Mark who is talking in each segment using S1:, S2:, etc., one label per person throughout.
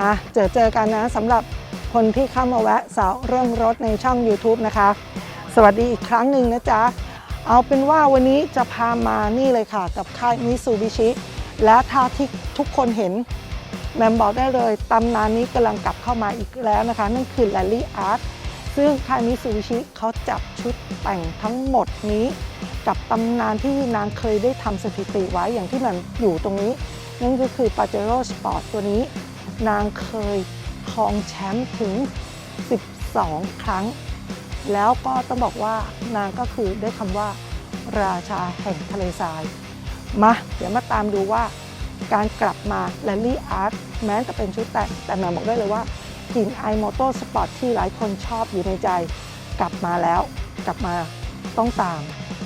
S1: อะเจอเจอกันนะสำหรับคนที่เข้ามาแวะสาวเรื่องรถในช่อง YouTube นะคะ สวัสดีอีกครั้งหนึ่งนะจ๊ะ เอาเป็นว่าวันนี้จะพามานี่เลยค่ะ กับค่ายมิซูบิชิ และถ้าที่ทุกคนเห็น แมมบอกได้เลยตำนานนี้กำลังกลับเข้ามาอีกแล้วนะคะ นั่นคือ Rally Art ซึ่งค่ายมิซูบิชิเขาจับชุดแต่งทั้งหมดนี้ กับตำนานที่นางเคยได้ทำสถิติไว้อย่างที่มันอยู่ตรงนี้ นั่นก็คือ Pajero Sport ตัวนี้ นางเคยครองแชมป์ถึง 12 ครั้ง แล้วก็ต้องบอกว่านางก็คือได้คำว่าราชาแห่งทะเลทราย มาเดี๋ยวมาตามดูว่าการกลับมา Rally Art แม้จะเป็นชุดแต่งแต่แหม่บอกได้เลยว่ากลิ่นไอมอเตอร์สปอร์ตที่หลายคนชอบอยู่ในใจ กลับมาแล้วกลับมาต้องตาม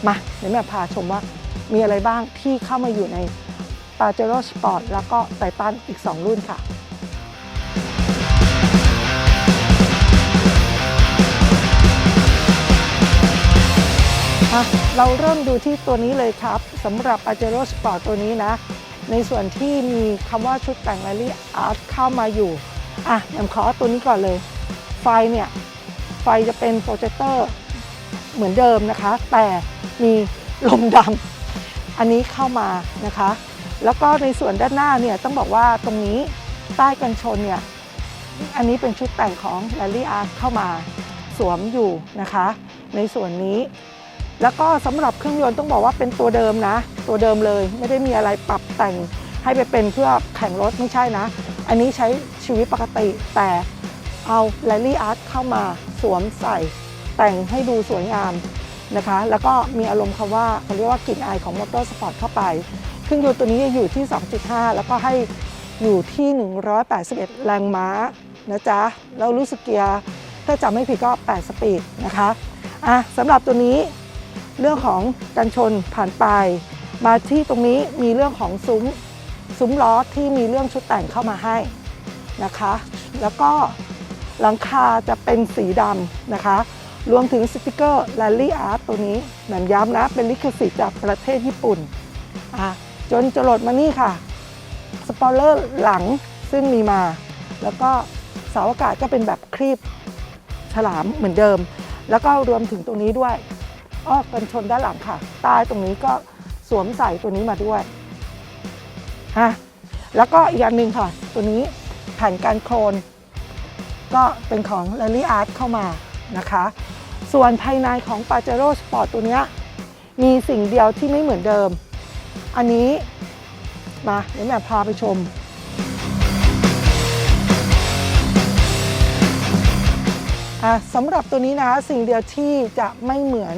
S1: มาเดี๋ยวแม่พาชมว่ามีอะไรบ้างที่เข้ามาอยู่ใน p a j e r o Sport แล้วก็ไ i ตันอีก 2 รุ่นค่ะเราเริ่มดูที่ตัวนี้เลยครับสำหรับ a j e r o Sport ตัวนี้นะ ในส่วนที่มีคำว่าชุดแต่ง Rally Art เข้ามาอยู่ อะแอมขอตัวนี้ก่อนเลย ไฟเนี่ย ไฟจะเป็นโปรเจคเตอร์เหมือนเดิมนะคะ แต่มีลมดำอันนี้เข้ามานะคะ แล้วก็ในส่วนด้านหน้าเนี่ยต้องบอกว่าตรงนี้ใต้กันชนเนี่ยอันนี้เป็นชุดแต่งของ Rally Art เข้ามาสวมอยู่นะคะ ในส่วนนี้ แล้วก็สำหรับเครื่องยนต์ต้องบอกว่าเป็นตัวเดิมนะ ตัวเดิมเลยไม่ได้มีอะไรปรับแต่งให้ไปเป็นเพื่อแข่งรถไม่ใช่นะ อันนี้ใช้ชีวิตปกติแต่เอา Rally Art เข้ามาสวมใส่แต่งให้ดูสวยงามนะคะ แล้วก็มีอารมณ์คำว่าเขาเรียกว่ากลิ่นอายของมอเตอร์สปอร์ตเข้าไป เครื่องยนต์ตัวนี้จะอยู่ที่ 2.5 แล้วก็ให้อยู่ที่ 181 แรงม้านะจ๊ะ แล้วรู้สึกเกียร์ถ้าจำไม่ผิดก็ 8 สปีดนะคะอะสำหรับตัวนี้เรื่องของกันชนผ่านไป มาที่ตรงนี้มีเรื่องของซุ้มซุ้มล้อที่มีเรื่องชุดแต่งเข้ามาให้นะคะ แล้วก็หลังคาจะเป็นสีดำนะคะ รวมถึงสติกเกอร์ Rally Art ตัวนี้แหม่มย้ำนะ เป็นลิขสิทธิ์จากประเทศญี่ปุ่นอะ จนจรดมานี่ค่ะ สปอยเลอร์หลังซึ่งมีมา แล้วก็เสาอากาศก็เป็นแบบครีบฉลามเหมือนเดิม แล้วก็รวมถึงตรงนี้ด้วยอ้อกันชนด้านหลังค่ะใต้ตรงนี้ก็สวมใส่ตัวนี้มาด้วยฮะแล้วก็อีกอันหนึ่งค่ะ ตัวนี้แผ่นการโครนก็เป็นของ Rally Art เข้ามานะคะ ส่วนภายในของ Pajero Sport ตัวนี้มีสิ่งเดียวที่ไม่เหมือนเดิม อันนี้มาเดี๋ยวแม่พาไปชมอะสำหรับตัวนี้นะสิ่งเดียวที่จะไม่เหมือน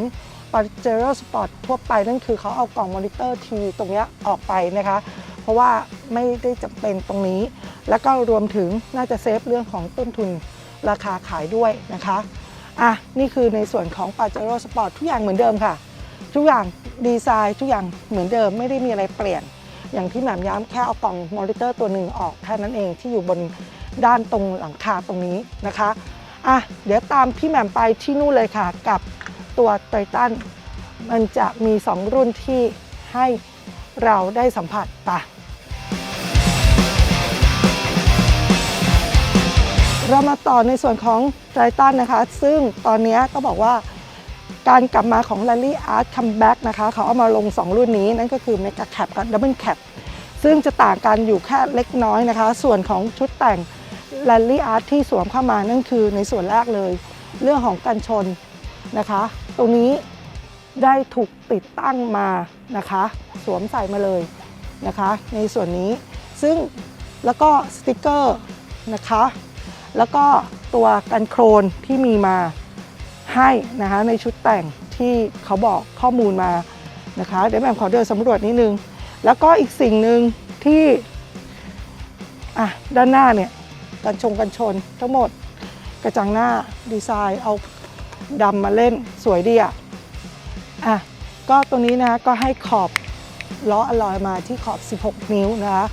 S1: Pajero Sport ทั่วไปนั่นคือเขาเอากล่องมอนิเตอร์ทีวีตรงนี้ออกไปนะคะ เพราะว่าไม่ได้จำเป็นตรงนี้ แล้วก็รวมถึงน่าจะเซฟเรื่องของต้นทุนราคาขายด้วยนะคะอะนี่คือในส่วนของ Pajero Sport ทุกอย่างเหมือนเดิมค่ะ ทุกอย่าง ดีไซน์ทุกอย่างเหมือนเดิมไม่ได้มีอะไรเปลี่ยน อย่างที่แหม่มย้ำแค่เอากล่องมอนิเตอร์ตัวหนึ่งออกแค่นั้นเองที่อยู่บนด้านตรงหลังคาตรงนี้นะคะอะเดี๋ยวตามพี่แหม่มไปที่นู่นเลยค่ะ กับตัวไททันมันจะมี 2 รุ่นที่ให้เราได้สัมผัสปะเรามาต่อในส่วนของไททันนะคะ ซึ่งตอนนี้ต้องบอกว่า การกลับมาของ Rally Art Comeback นะคะ เขาเอามาลง 2 รุ่นนี้ นั่นก็คือ Mega Cap กับ Double Cap ซึ่งจะต่างกันอยู่แค่เล็กน้อยนะคะ ส่วนของชุดแต่ง Rally Art ที่สวมเข้ามานั่นคือในส่วนแรกเลย เรื่องของกันชนนะคะ ตรงนี้ได้ถูกติดตั้งมานะคะ สวมใส่มาเลยนะคะ ในส่วนนี้ซึ่งแล้วก็สติกเกอร์นะคะ แล้วก็ตัวกันโครนที่มีมา ให้นะคะในชุดแต่งที่เขาบอกข้อมูลมานะคะเดี๋ยวแม่ขอเดินสำรวจนิดนึง แล้วก็อีกสิ่งหนึ่งที่อะด้านหน้าเนี่ยกันชงกันชนทั้งหมดกระจังหน้าดีไซน์เอาดำมาเล่นสวยดีอะอะก็ตัวนี้นะคะก็ให้ขอบล้ออลอยมาที่ขอบ 16 นิ้วนะคะ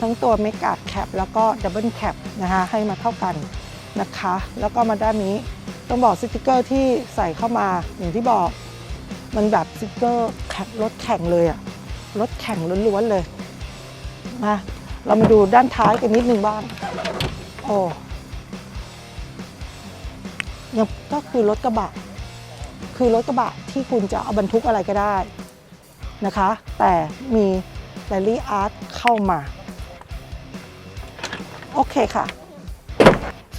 S1: ทั้งตัวเมกาแคปแล้วก็ดับเบิลแคปนะคะให้มาเท่ากันนะคะ แล้วก็มาด้านนี้ ต้องบอกสติกเกอร์ที่ใส่เข้ามาอย่างที่บอกมันแบบสติกเกอร์แข่งรถแข่งเลยอะรถแข่งล้วนๆเลยนะเรามาดูด้านท้ายกันนิดนึงบ้างโอ้ยังก็คือรถกระบะ คือรถกระบะที่คุณจะเอาบรรทุกอะไรก็ได้นะคะ แต่มีแรลลี่อาร์ตเข้ามา โอเคค่ะ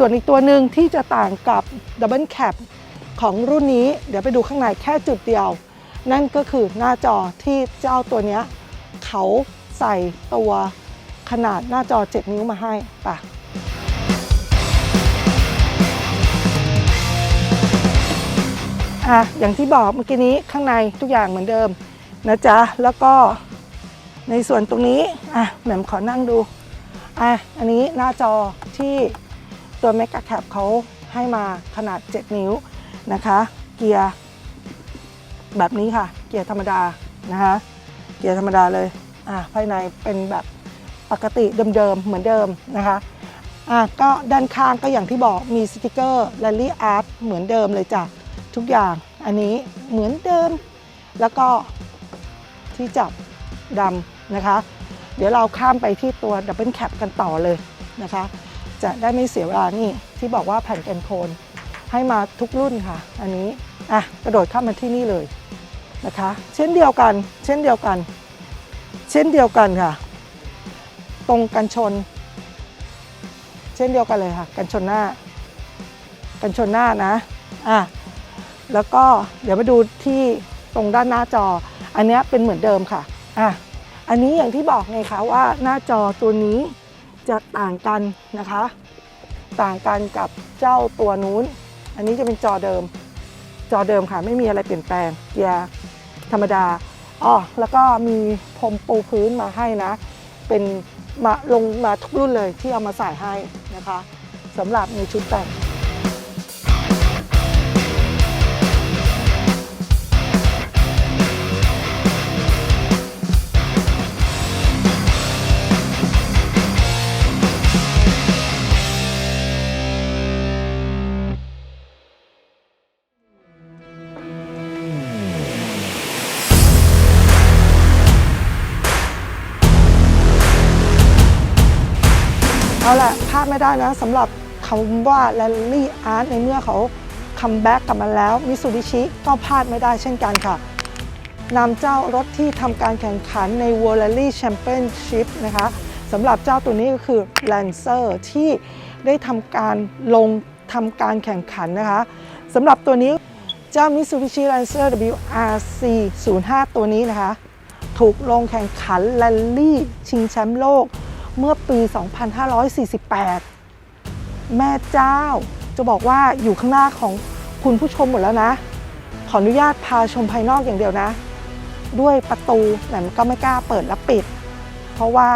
S1: ส่วนอีกตัวหนึ่งที่จะต่างกับ Double Cap ของรุ่นนี้ เดี๋ยวไปดูข้างในแค่จุดเดียว นั่นก็คือหน้าจอที่เจ้าตัวนี้เขาใส่ตัวขนาดหน้าจอ 7 นิ้วมาให้ป่ะอะอย่างที่บอกเมื่อกี้นี้ข้างในทุกอย่างเหมือนเดิมนะจ๊ะ แล้วก็ในส่วนตรงนี้อะแหม่มขอนั่งดูอะอันนี้หน้าจอที่ ตัว Mega Cap เขาให้มาขนาด 7 นิ้วนะคะ เกียร์แบบนี้ค่ะ เกียร์ธรรมดานะคะ เกียร์ธรรมดาเลยอะภายในเป็นแบบปกติเดิมๆเหมือนเดิมนะคะอะก็ด้านข้างก็อย่างที่บอกมีสติกเกอร์ Rally Art เหมือนเดิมเลยจ้ะทุกอย่างอันนี้เหมือนเดิม แล้วก็ที่จับดำนะคะ เดี๋ยวเราข้ามไปที่ตัวดับเบิลแคปกันต่อเลยนะคะ จะได้ไม่เสียเวลานี่ที่บอกว่าแผ่นกันโคนให้มาทุกรุ่นค่ะ อันนี้อะกระโดดข้ามมาที่นี่เลยนะคะ เช่นเดียวกัน เช่นเดียวกัน เช่นเดียวกันค่ะ ตรงกันชน เช่นเดียวกันเลยค่ะ กันชนหน้า กันชนหน้านะอะแล้วก็เดี๋ยวมาดูที่ตรงด้านหน้าจอ อันเนี้ยเป็นเหมือนเดิมค่ะอะอันนี้อย่างที่บอกไงคะว่าหน้าจอตัวนี้ จะต่างกันนะคะ ต่างกันกับเจ้าตัวนู้น อันนี้จะเป็นจอเดิม จอเดิมค่ะไม่มีอะไรเปลี่ยนแปลงเกียร์ธรรมดาอ๋อแล้วก็มีพรมปูพื้นมาให้นะ เป็นมาลงมาทุกรุ่นเลยที่เอามาใส่ให้นะคะสำหรับในชุดแต่ง เอาละพลาดไม่ได้นะสำหรับคำว่า Rally Art ในเมื่อเขาคัมแบ็กกลับมาแล้วมิ t ูบิชิก็พลาดไม่ได้เช่นกันค่ะนำเจ้ารถที่ทำการแข่งขันใน World Rally Championship นะคะสำหรับเจ้าตัวนี้ก็คือ Lancer ที่ได้ทำการลงทำการแข่งขันนะคะสำหรับตัวนี้เจ้า Mitsubishi Lancer WRC 05 ตัวนี้นะคะ ถูกลงแข่งขันแรลลี่ชิงแชมป์โลก เมื่อปี 2548 แม่เจ้า จะบอกว่าอยู่ข้างหน้าของคุณผู้ชมหมดแล้วนะ ขออนุญาตพาชมภายนอกอย่างเดียวนะ ด้วยประตูแหลมก็ไม่กล้าเปิดและปิด เพราะว่า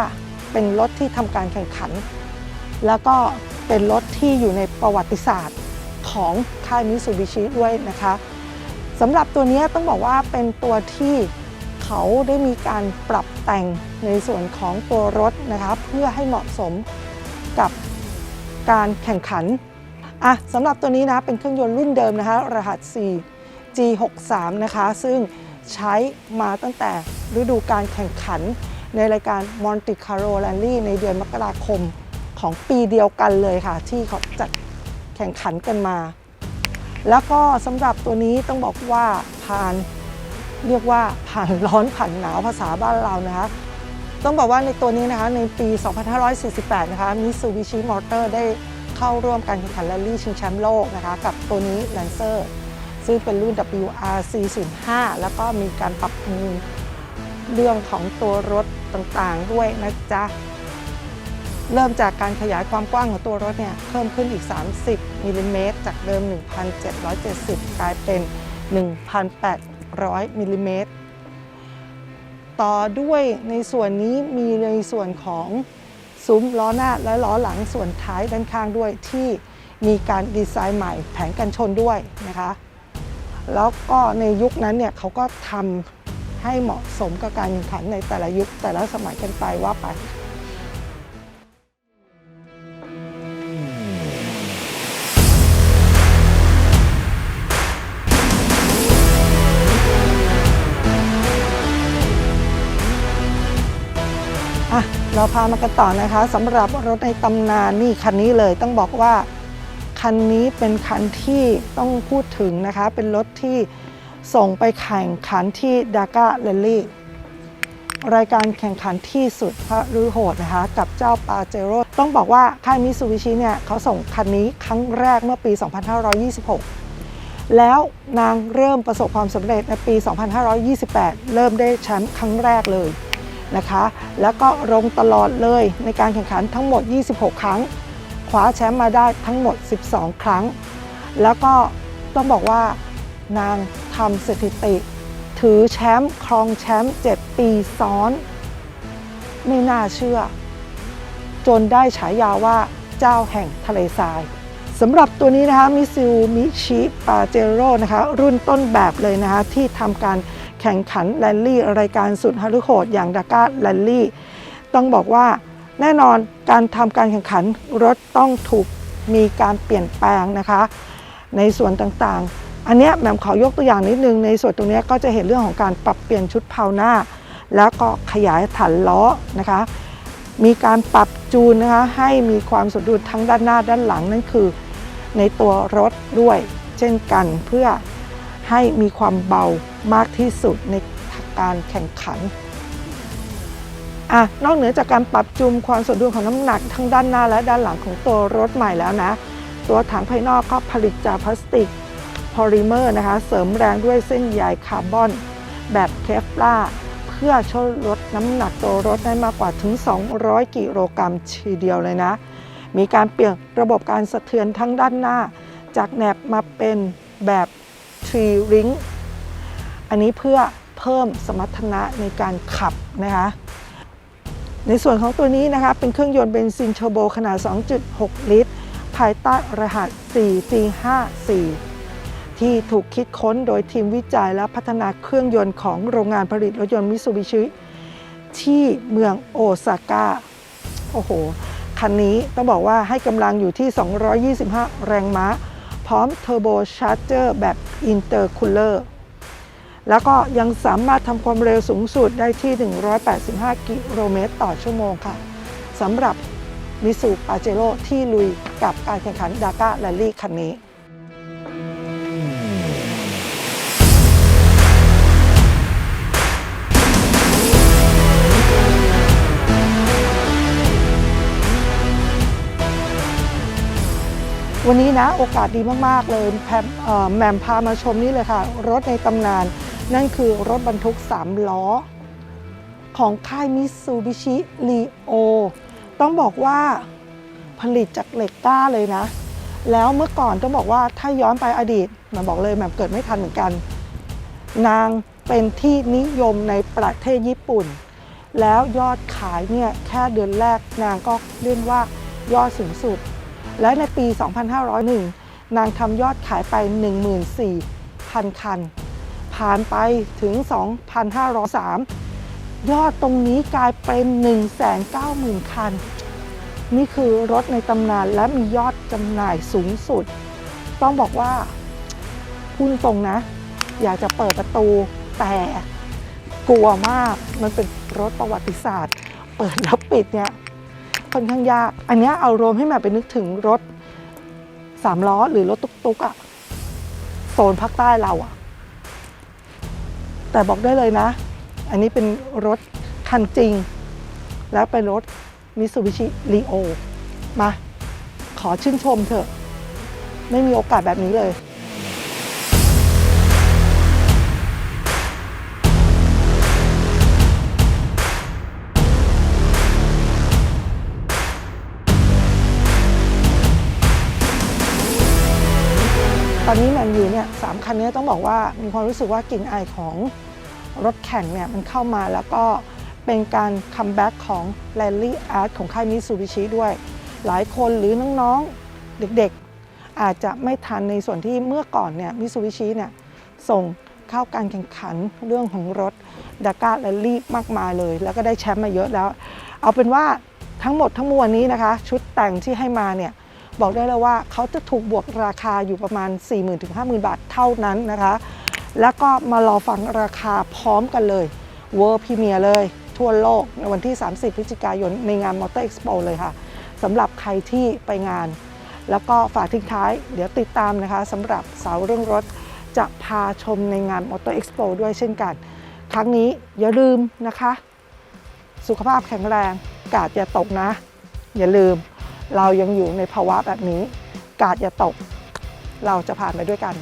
S1: เป็นรถที่ทำการแข่งขัน แล้วก็เป็นรถที่อยู่ในประวัติศาสตร์ของค่ายมิ t ูบิชิด้วยนะคะสำหรับตัวนี้ต้องบอกว่าเป็นตัวที่ เขาได้มีการปรับแต่งในส่วนของตัวรถนะคะเพื่อให้เหมาะสมกับการแข่งขันอะสำหรับตัวนี้นะเป็นเครื่องยนต์รุ่นเดิมนะคะรหัส 4 G63 นะคะ ซึ่งใช้มาตั้งแต่ฤดูการแข่งขันในรายการ Monte Carlo Rally ในเดือนมกราคมของปีเดียวกันเลยค่ะ ที่เขาจัดแข่งขันกันมา แล้วก็สำหรับตัวนี้ต้องบอกว่าผ่าน เรียกว่าผ่านร้อนผ่านหนาวภาษาบ้านเรานะคะต้องบอกว่าในตัวนี้นะคะในปี 2548 นะคะ Mitsubishi Motor ได้เข้าร่วมการแข่งขันแรลลี่ชิงแชมป์โลกนะคะกับตัวนี้ Lancer ซึ่งเป็นรุ่น WRC05 แล้วก็มีการปรับปรุงเรื่องของตัวรถต่างๆ ด้วยนะจ๊ะ เริ่มจากการขยายความกว้างของตัวรถเนี่ยเพิ่มขึ้นอีก 30มิลลิเมตรจากเดิม 1,770 กลายเป็น 1,800 มิลลิเมตรต่อด้วยในส่วนนี้มีในส่วนของซุ้มล้อหน้าและล้อหลังส่วนท้ายด้านข้างด้วยที่มีการดีไซน์ใหม่แผงกันชนด้วยนะคะ แล้วก็ในยุคนั้นเนี่ยเขาก็ทำให้เหมาะสมกับการแข่งขันในแต่ละยุคแต่ละสมัยกันไปว่าไป เราพามากันต่อนะคะสำหรับรถในตำนานนี่คันนี้เลยต้องบอกว่า คันนี้เป็นคันที่ต้องพูดถึงนะคะ เป็นรถที่ส่งไปแข่งขันที่ดากาเลลี่รายการแข่งขันที่สุดพระรือโหดนะคะกับเจ้าปาเจโร่ต้องบอกว่าค่ายมิซูบิชิเนี่ยเขาส่งคันนี้ครั้งแรกเมื่อปี 2526 แล้วนางเริ่มประสบความสำเร็จในปี 2528 เริ่มได้แชมป์ครั้งแรกเลย นะคะ แล้วก็ลงตลอดเลยในการแข่งขันทั้งหมด 26 ครั้ง คว้าแชมป์มาได้ทั้งหมด 12 ครั้ง แล้วก็ต้องบอกว่านางทำสถิติ ถือแชมป์ครองแชมป์7ปีซ้อน ไม่น่าเชื่อ จนได้ฉายาว่าเจ้าแห่งทะเลทรายสำหรับตัวนี้นะคะมิซูมิชิปาเจโร่นะคะรุ่นต้นแบบเลยนะคะที่ทำการ แข่งขันแรลลี่รายการสุดฮารุโหดอย่างดาก้าแรลลี่ ต้องบอกว่าแน่นอนการทำการแข่งขันรถต้องถูกมีการเปลี่ยนแปลงนะคะ ในส่วนต่างๆ อันนี้แหม่มขอยกตัวอย่างนิดนึง ในส่วนตรงนี้ก็จะเห็นเรื่องของการปรับเปลี่ยนชุดเพาหน้า แล้วก็ขยายฐานล้อนะคะ มีการปรับจูนนะคะให้มีความสมดุลทั้งด้านหน้าด้านหลังนั่นคือ ในตัวรถด้วย เช่นกันเพื่อ ให้มีความเบามากที่สุดในการแข่งขันอะนอกเหนือจากการปรับจูนความสมดุลของน้ำหนักทั้งด้านหน้าและด้านหลังของตัวรถใหม่แล้วนะ ตัวถังภายนอกก็ผลิตจากพลาสติกพอลิเมอร์นะคะ เสริมแรงด้วยเส้นใยคาร์บอน แบบเคฟลาเพื่อช่วยลดน้ำหนักตัวรถได้มากกว่าถึง 200 กิโลกรัมทีเดียวเลยนะ มีการเปลี่ยนระบบการสะเทือนทั้งด้านหน้า จากแหนบมาเป็นแบบ ทรีริงอันนี้เพื่อเพิ่มสมรรถนะในการขับนะคะในส่วนของตัวนี้นะคะเป็นเครื่องยนต์เบนซินเทอร์โบขนาด 2.6 ลิตร ภายใต้รหัส 4G54 ที่ถูกคิดค้นโดยทีมวิจัยและพัฒนาเครื่องยนต์ของโรงงานผลิตรถยนต์มิตซูบิชิที่เมืองโอซาก้า โอ้โห คันนี้ต้องบอกว่าให้กำลังอยู่ที่ 225 แรงม้า พร้อมเทอร์โบชาร์เจอร์แบบอินเตอร์คูลเลอร์แล้วก็ยังสามารถทำความเร็วสูงสุดได้ที่ 185 กิโลเมตรต่อชั่วโมงค่ะสำหรับมิสูปาเจโร่ที่ลุยกับการแข่งขันดากาแรลลี่คันนี้ วันนี้นะโอกาสดีมาก ๆ เลยแพมแหม่มพามาชมนี่เลยค่ะ รถในตำนาน นั่นคือรถบรรทุก 3 ล้อ ของค่ายมิซูบิชิลีโอต้องบอกว่าผลิตจากเหล็กกล้าเลยนะ แล้วเมื่อก่อนต้องบอกว่าถ้าย้อนไปอดีตหม่บอกเลยแหม่มเกิดไม่ทันเหมือนกัน นางเป็นที่นิยมในประเทศญี่ปุ่น แล้วยอดขายเนี่ยแค่เดือนแรกนางก็เรียกว่ายอดสูงสุด และในปี 2501 นางทำยอดขายไป 14,000 คัน ผ่านไปถึง 2,503 ยอดตรงนี้กลายเป็น 190,000 คัน นี่คือรถในตำนานและมียอดจำหน่ายสูงสุด ต้องบอกว่าพูดตรงนะ อยากจะเปิดประตูแต่กลัวมากมันเป็นรถประวัติศาสตร์ เปิดแล้วปิดเนี่ย ค่อนข้างยาก อันนี้เอารวมให้แม่ไปนึกถึงรถสามล้อหรือรถตุ๊กๆอะโซนภาคใต้เราอะแต่บอกได้เลยนะ อันนี้เป็นรถคันจริง แล้วเป็นรถมิ t ซูบิชิลีโอมา ขอชื่นชมเถอะ ไม่มีโอกาสแบบนี้เลย ตอนนี้แมนยูเนี่ยสามคันนี้ต้องบอกว่ามีความรู้สึกว่ากลิ่นอายของรถแข่งเนี่ยมันเข้ามาแล้วก็เป็นการคัมแบ็กของ Rally Art ของค่ายมิ t ซูบิชิด้วย หลายคนหรือน้องๆเด็กๆ อาจจะไม่ทันในส่วนที่เมื่อก่อนเนี่ยมิ t ซูบิชิเนี่ยส่งเข้าการแข่งขันเรื่องของรถดาก้าแรลลี่มากมายเลย แล้วก็ได้แชมป์มาเยอะแล้ว เอาเป็นว่าทั้งหมดทั้งมวลนี้นะคะ ชุดแต่งที่ให้มาเนี่ย บอกได้เลยว่าเขาจะถูกบวกราคาอยู่ประมาณ 40,000ถึง50,000 บาทเท่านั้นนะคะ แล้วก็มารอฟังราคาพร้อมกันเลย World Premier เลย ทั่วโลกในวันที่ 30 พฤศจิกายนในงาน Motor Expo เลยค่ะสำหรับใครที่ไปงาน แล้วก็ฝากทิ้งท้าย เดี๋ยวติดตามนะคะสำหรับสาวเรื่องรถจะพาชมในงาน Motor Expo ด้วยเช่นกัน ครั้งนี้อย่าลืมนะคะ สุขภาพแข็งแรง กาดอย่าตกนะ อย่าลืม เรายังอยู่ในภาวะแบบนี้ กาดอย่าตก เราจะผ่านไปด้วยกัน